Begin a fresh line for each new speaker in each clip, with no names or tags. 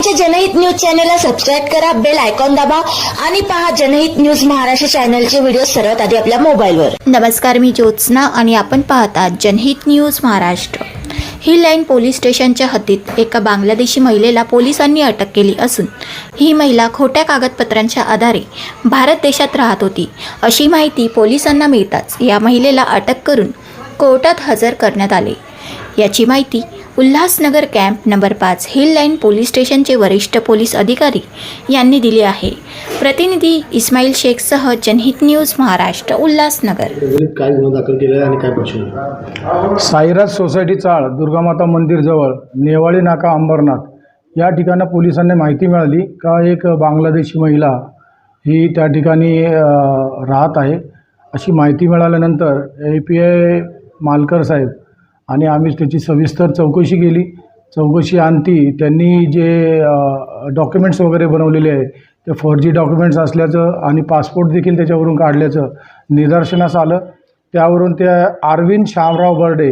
आमच्या जनहित न्यूज चॅनलला सबस्क्राईब करा बेल आयकॉन दाबा आणि पहा जनहित न्यूज महाराष्ट्र चॅनलचे व्हिडिओ सर्वात आधी आपल्या मोबाईलवर.
नमस्कार मी ज्योत्स्ना आणि आपण पाहतात जनहित न्यूज महाराष्ट्र. ही लाईन पोलीस स्टेशनच्या हद्दीत एका बांगलादेशी महिलेला पोलिसांनी अटक केली असून ही महिला खोट्या कागदपत्रांच्या आधारे भारत देशात राहत होती. अशी माहिती पोलिसांना मिळताच या महिलेला अटक करून कोर्टात हजर करण्यात आले. याची माहिती उल्हासनगर कॅम्प नंबर पाच हिल लाईन पोलीस स्टेशनचे वरिष्ठ पोलीस अधिकारी यांनी दिली आहे. प्रतिनिधी इस्माईल शेखसह जनहित न्यूज महाराष्ट्र उल्हासनगर.
साईराज सोसायटी चाळ दुर्गामाता मंदिरजवळ नेवाळी नाका अंबरनाथ या ठिकाणी पोलिसांनी माहिती मिळाली का एक बांगलादेशी महिला ही त्या ठिकाणी राहत आहे. अशी माहिती मिळाल्यानंतर ए पी आय मालकर साहेब आणि आम्ही त्याची सविस्तर चौकशी केली. चौकशी आणती त्यांनी जे डॉक्युमेंट्स वगैरे बनवलेले आहे ते फर्जी डॉक्युमेंट्स असल्याचं आणि पासपोर्ट देखील त्याच्यावरून काढल्याचं निदर्शनास आलं. त्यावरून त्या अरविंद श्यामराव बर्डे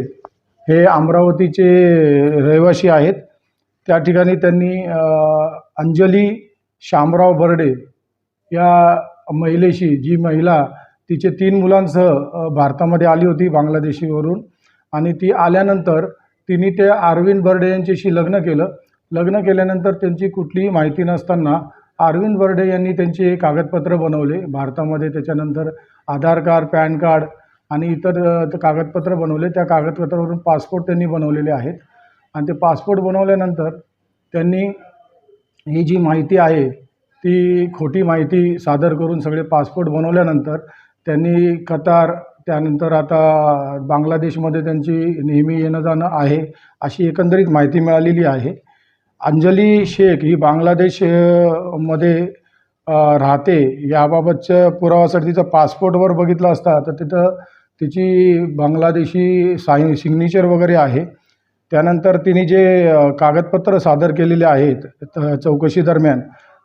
हे अमरावतीचे रहिवासी आहेत. त्या ठिकाणी त्यांनी अंजली श्यामराव बर्डे या महिलेशी जी महिला तिचे तीन मुलांसह भारतामध्ये आली होती बांगलादेशीवरून. आणि ती आल्यानंतर तिने ते अरविंद बर्डे यांच्याशी लग्न केलं. लग्न केल्यानंतर त्यांची कुठलीही माहिती नसताना अरविंद बर्डे यांनी त्यांचे कागदपत्र बनवले. भारतामध्ये त्याच्यानंतर आधार कार्ड पॅन कार्ड आणि इतर ते कागदपत्र बनवले. त्या कागदपत्रावरून पासपोर्ट त्यांनी बनवलेले आहेत. आणि ते पासपोर्ट बनवल्यानंतर त्यांनी ही जी माहिती आहे ती खोटी माहिती सादर करून सगळे पासपोर्ट बनवल्यानंतर त्यांनी कतार त्यानंतर आता बांगलादेशमध्ये त्यांची नेहमी येणं जाणं आहे अशी एकंदरीत माहिती मिळालेली आहे. अंजली शेख ही बांगलादेशमध्ये राहते. याबाबतच्या पुरावासाठी तिचं पासपोर्टवर बघितलं असता तर तिथं तिची बांगलादेशी साई सिग्नेचर वगैरे आहे. त्यानंतर तिने जे कागदपत्र सादर केलेले आहेत त- चौकशी दरम्यान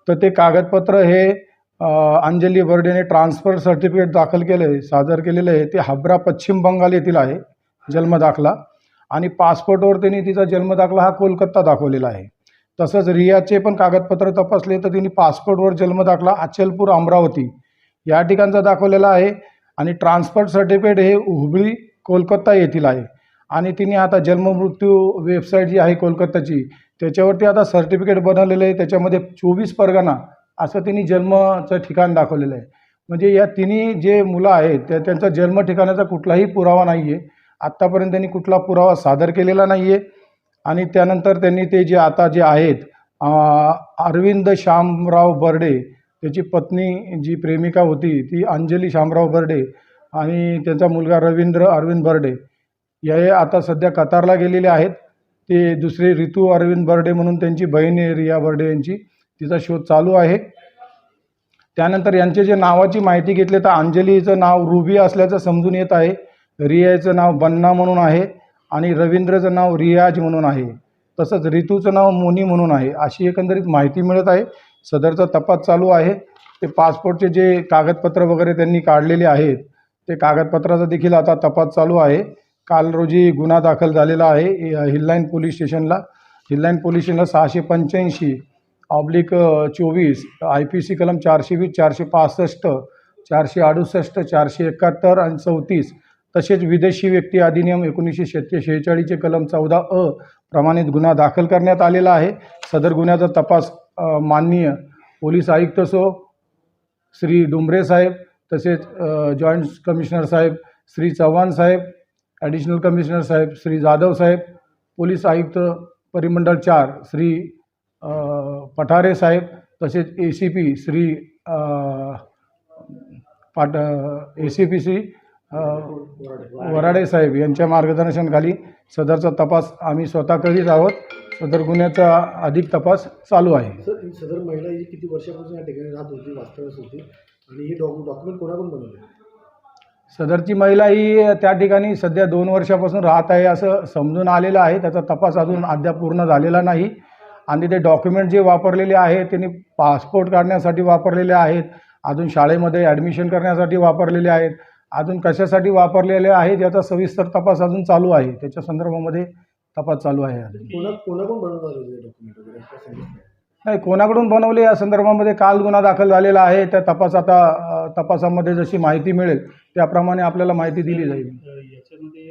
तर ते कागदपत्र हे अंजली बर्डेने ट्रान्सफर सर्टिफिकेट दाखल केलं आहे सादर केलेलं आहे. ते हाब्रा पश्चिम बंगाल येथील आहे जन्मदाखला. आणि पासपोर्टवर त्यांनी तिचा जन्मदाखला हा कोलकाता दाखवलेला आहे. तसंच रियाचे पण कागदपत्र तपासले तर तिने पासपोर्टवर जन्मदाखला अचलपूर अमरावती या ठिकाणचा दाखवलेला आहे. आणि ट्रान्सफर सर्टिफिकेट हे हुबळी कोलकाता येथील आहे. आणि तिने आता जन्ममृत्यू वेबसाईट जी आहे कोलकाताची त्याच्यावरती आता सर्टिफिकेट बनवलेलं आहे. त्याच्यामध्ये चोवीस परगणा असं त्यांनी जन्मचं ठिकाण दाखवलेलं आहे. म्हणजे या तिन्ही जे मुलं आहेत त्या त्यांचा जन्म ठिकाणाचा कुठलाही पुरावा नाही आहे आत्तापर्यंत त्यांनी कुठला पुरावा सादर केलेला नाही आहे आणि त्यानंतर त्यांनी ते जे आता जे आहेत अरविंद श्यामराव बर्डे त्याची पत्नी जी प्रेमिका होती ती अंजली श्यामराव बर्डे आणि त्यांचा मुलगा रवींद्र अरविंद बर्डे हे आता सध्या कतारला गेलेले आहेत. ते दुसरे ऋतू अरविंद बर्डे म्हणून त्यांची बहीण आहे रिया बर्डे यांची. तिचा शोध चालू आहे. त्यानंतर यांचे जे नावाची माहिती घेतली तर अंजलीचं नाव रुबी असल्याचं समजून येत आहे. रियाचं नाव बन्ना म्हणून आहे आणि रवींद्रचं नाव रियाज म्हणून आहे. तसंच ऋतूचं नाव मोनी म्हणून आहे. अशी एकंदरीत माहिती मिळत आहे. सदरचा तपास चालू आहे. ते पासपोर्टचे जे कागदपत्र वगैरे त्यांनी काढलेले आहेत ते कागदपत्राचा देखील आता तपास चालू आहे. काल रोजी गुन्हा दाखल झालेला आहे. हि- हिल्लाईन पोलीस स्टेशनला. हिल्लाईन पोलीस स्टेशनला सहाशे पंच्याऐंशी ऑब्लिक चोवीस आय पी सी कलम चारशे वीस चारशे पासष्ट चारशे अडुसष्ट चारशे एकाहत्तर आणि चौतीस. तसेच विदेशी व्यक्ती अधिनियम एकोणीसशे शेहेचाळीसचे शेहेचाळीसचे कलम चौदा अ प्रमाणित गुन्हा दाखल करण्यात आलेला आहे. सदर गुन्ह्याचा तपास माननीय पोलीस आयुक्त सो श्री डुंबरे साहेब तसेच joint commissioner saheb Shri Chavan saheb additional commissioner saheb Shri Jadhav saheb police आयुक्त परिमंडळ चार श्री पठारे साहेब तसेच ए C P Shri Pat A C P Shri Varade साहेब यांच्या मार्गदर्शनाखाली सदरचा तपास आम्ही स्वतः करीत आहोत. सदर गुन्ह्याचा अधिक तपास चालू आहे.
सर सदर महिला ही किती वर्षापासून या ठिकाणी राहत होती वास्तव्यास होती आणि ही डॉक्यु डॉक्युमेंट कोणाकडून बनवले?
सदरची महिला ही त्या ठिकाणी सध्या दोन वर्षापासून राहत आहे असं समजून आलेलं आहे. त्याचा तपास अजून अद्याप पूर्ण झालेला नाही. आणि ते डॉक्युमेंट जे वापरलेले आहेत त्यांनी पासपोर्ट काढण्यासाठी वापरलेले आहेत अजून शाळेमध्ये ॲडमिशन करण्यासाठी वापरलेले आहेत अजून कशासाठी वापरलेले आहेत याचा सविस्तर तपास अजून चालू आहे. त्याच्या संदर्भामध्ये तपास चालू आहे नाही कोणाकडून बनवले या संदर्भामध्ये काल गुन्हा दाखल झालेला आहे. त्या तपास आता तपासामध्ये जशी माहिती मिळेल त्याप्रमाणे आपल्याला माहिती दिली जाईल.
याच्यामध्ये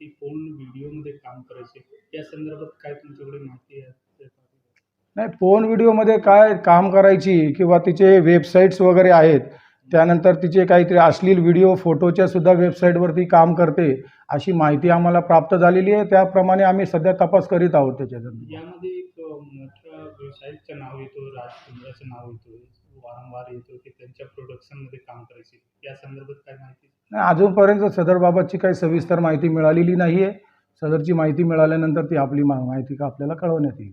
ती फोन व्हिडिओमध्ये काम करायचे. या संदर्भात काय तुमच्याकडे माहिती आहे.
नाही फोन व्हिडिओमध्ये काय काम करायची किंवा तिचे वेबसाईट्स वगैरे आहेत त्यानंतर तिचे काहीतरी अश्लील व्हिडिओ फोटोच्या सुद्धा वेबसाईटवरती काम करते अशी माहिती आम्हाला प्राप्त झालेली आहे. त्याप्रमाणे आम्ही सध्या तपास करीत आहोत त्याच्यात
यामध्ये एक अ, मोठ्या वेबसाईटचं नाव येतो राज कुंद्राचं नाव येतो वारंवार येतो की त्यांच्या प्रोडक्शनमध्ये काम करायचे. या संदर्भात काय माहिती?
नाही अजूनपर्यंत सदरबाबतची काही सविस्तर माहिती मिळालेली नाही आहे सदरची माहिती मिळाल्यानंतर ती आपली मा माहिती का आपल्याला कळवण्यात येईल.